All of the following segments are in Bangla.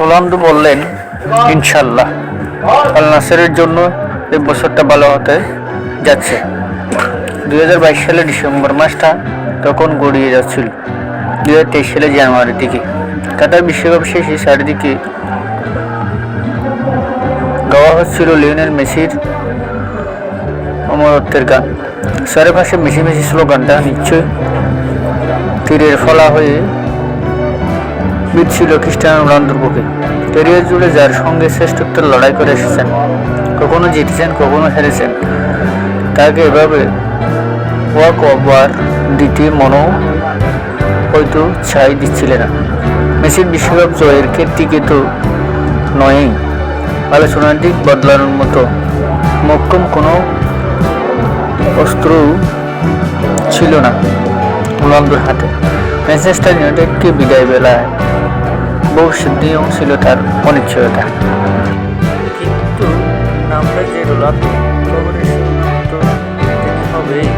রোনাল্ডো বললেন, ইনশাল্লাহ, আল নাসেরের জন্য এই বছরটা ভালো হতে যাচ্ছে। দুই হাজার বাইশ সালে ডিসেম্বর মাসটা তখন গড়িয়ে যাচ্ছিল দু হাজার তেইশ সালে জানুয়ারির দিকে। কাতার বিশ্বকাপ শেষে চারিদিকে গাওয়া হচ্ছিল লিওনেল মেসির অমরত্বের গান। চারিপাশে মেসি মেসি স্লোগানটা নিশ্চয় তীরের ফলা হয়ে বিচ্ছিল খ্রিস্টানো রোনালদোর বুকে। ক্যারিয়ার জুড়ে যার সঙ্গে শ্রেষ্ঠত্বের লড়াই করে এসেছেন, কখনো জিতেছেন, কখনো হেরেছেন, তাকে এভাবে ওয়াক ওভার দিতে মনও হয়তো ছাই দিচ্ছিলেন না। মেসির বিশ্বকাপ জয়ের কীর্তিকে তো নয়ই। আলোচনার দিক বদলানোর মতো মক্কম কোনো অস্ত্র ছিল না রোনালদোর হাতে। ম্যানচেস্টার ইউনাইটেডকে বিদায় বেলায় নিয়েও ছিল তার অনিশ্চয়তা কিন্তু আমরা যে রোনালদো খবরে তো হবেই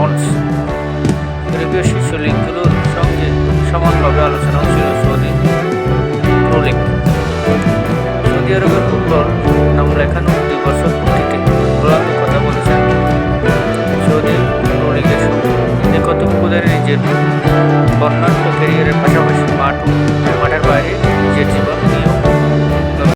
মঞ্চ। ইউরোপীয় শীর্ষ লিগগুলোর সঙ্গে সমানভাবে আলোচনা ছিল সৌদি প্রো সৌদি আরবের ফুটবল নাম লেখানো দুই বছর থেকে প্রধান কথা বলেছেন সৌদি প্রো সঙ্গে। কত কতক নিজের বর্ণাঢ্য